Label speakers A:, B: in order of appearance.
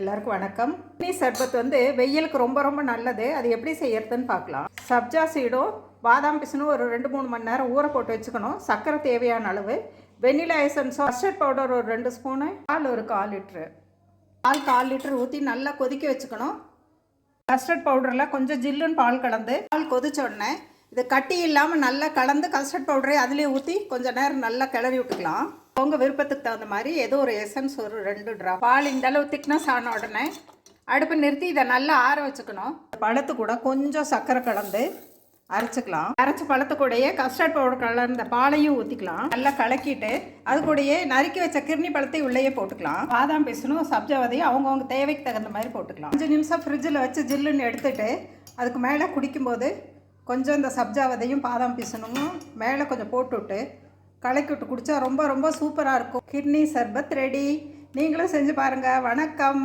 A: எல்லாருக்கும் வணக்கம். கிட்னி சர்பத் வந்து வெயிலுக்கு ரொம்ப ரொம்ப நல்லது. அது எப்படி செய்யறதுன்னு பார்க்கலாம். சப்ஜா சீடும் பாதாம் பிசுனும் ஒரு ரெண்டு மூணு மணி நேரம் ஊற போட்டு வச்சுக்கணும். சர்க்கரை தேவையான அளவு. வெனிலா எசன்ஸோ மஸ்டர்ட் பவுடர் ஒரு ரெண்டு ஸ்பூனு பால் ஒரு கால் லிட்ரு பால் கால் லிட்டர் ஊற்றி நல்லா கொதிக்க வச்சுக்கணும். கஸ்டர்ட் பவுடரில் கொஞ்சம் ஜில்லுன்னு பால் கலந்து பால் கொதிச்ச உடனே இது கட்டி இல்லாமல் நல்லா கலந்து கஸ்டர்ட் பவுடரை அதுலேயே ஊற்றி கொஞ்சம் நேரம் நல்லா கிளறி விட்டுக்கலாம். உங்கள் விருப்பத்துக்கு தகுந்த மாதிரி ஏதோ ஒரு எசன்ஸ் ஒரு ரெண்டு ட்ராப் பால் இந்த அளவு திக்னஸ் ஆன உடனே அடுப்பு நிறுத்தி இதை நல்லா ஆற வச்சுக்கணும். பழத்து கூட கொஞ்சம் சர்க்கரை கலந்து அரைச்சிக்கலாம். அரைச்ச பழத்து கூடயே கஸ்டர்ட் பவுடர் கலந்த பாலையும் ஊற்றிக்கலாம் நல்லா கலக்கிட்டு அது கூடயே நறுக்கி வச்ச கிருணி பழத்தை உள்ளேயே போட்டுக்கலாம். பாதாம் பேசணும் சப்ஜாவதையும் அவங்கவுங்க தேவைக்கு தகுந்த மாதிரி போட்டுக்கலாம். அஞ்சு நிமிஷம் ஃப்ரிட்ஜில் வச்சு ஜில்லுன்னு எடுத்துட்டு அதுக்கு மேலே குடிக்கும்போது கொஞ்சம் இந்த சப்ஜாவதையும் பாதாம் பீசணும் மேலே கொஞ்சம் போட்டுவிட்டு கலக்கி குடித்தா ரொம்ப ரொம்ப சூப்பராக இருக்கும். கிட்னி சர்பத் ரெடி நீங்களும் செஞ்சு பாருங்கள் வணக்கம்.